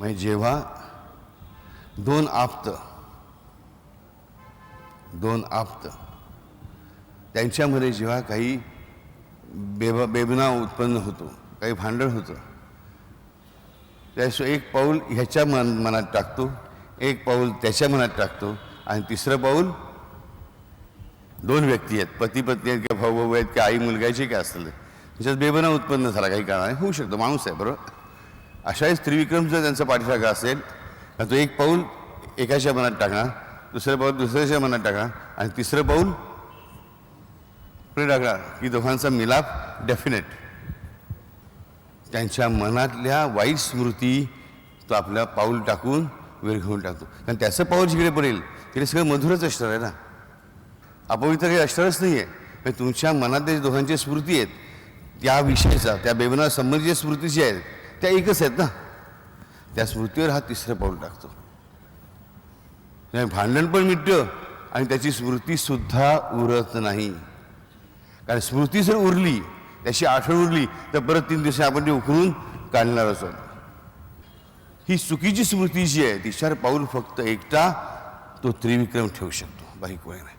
म्हणजे जेव्हा दोन आप्त दोन आप्त त्यांच्यामध्ये जेव्हा काही बेब बेबना उत्पन्न होतो काही भांडण होतं त्याशिवाय एक पाऊल ह्याच्या मन मनात टाकतो एक पाऊल त्याच्या मनात टाकतो आणि तिसरं पाऊल दोन व्यक्ती आहेत पती पत्नी आहेत किंवा भाऊ भाऊ आहेत किंवा आई मुलगाची काय असेल त्याच्यात बेबना उत्पन्न झाला काही कारणाने होऊ शकतो माणूस आहे बरोबर? अशाच त्रिविक्रम जर त्यांचा पाठीराखा असेल तर तो एक पाऊल एकाच्या मनात टाकणार दुसरं पाऊल दुसऱ्याच्या मनात टाकणार आणि तिसरं पाऊल पुढे टाकणार की दोघांचा मिलाप डेफिनेट त्यांच्या मनातल्या वाईट स्मृती तो आपल्या पाऊल टाकून विरघळून टाकतो. कारण त्याचं पाऊल जिकडे पडेल तिकडे सगळं मधुरच असणार आहे ना. अपवित्र काही असणारच नाही आहे म्हणजे तुमच्या मनात जे दोघांच्या स्मृती आहेत त्या विषयीचा त्या बेबना संबंधीच्या स्मृती ज्या आहेत त्या एकच आहेत ना. त्या स्मृतीवर हा तिसरं पाऊल टाकतो. नाही, भांडण पण मिटतं आणि त्याची स्मृतीसुद्धा उरत नाही. कारण स्मृती जर उरली त्याची आठवण उरली तर परत तीन दिवस आपण ती उकरून काढणारच आहोत ही चुकीची स्मृती जी आहे तिच्यावर पाऊल फक्त एकटा तो त्रिविक्रम ठेवू शकतो. बाईक कोणी नाही.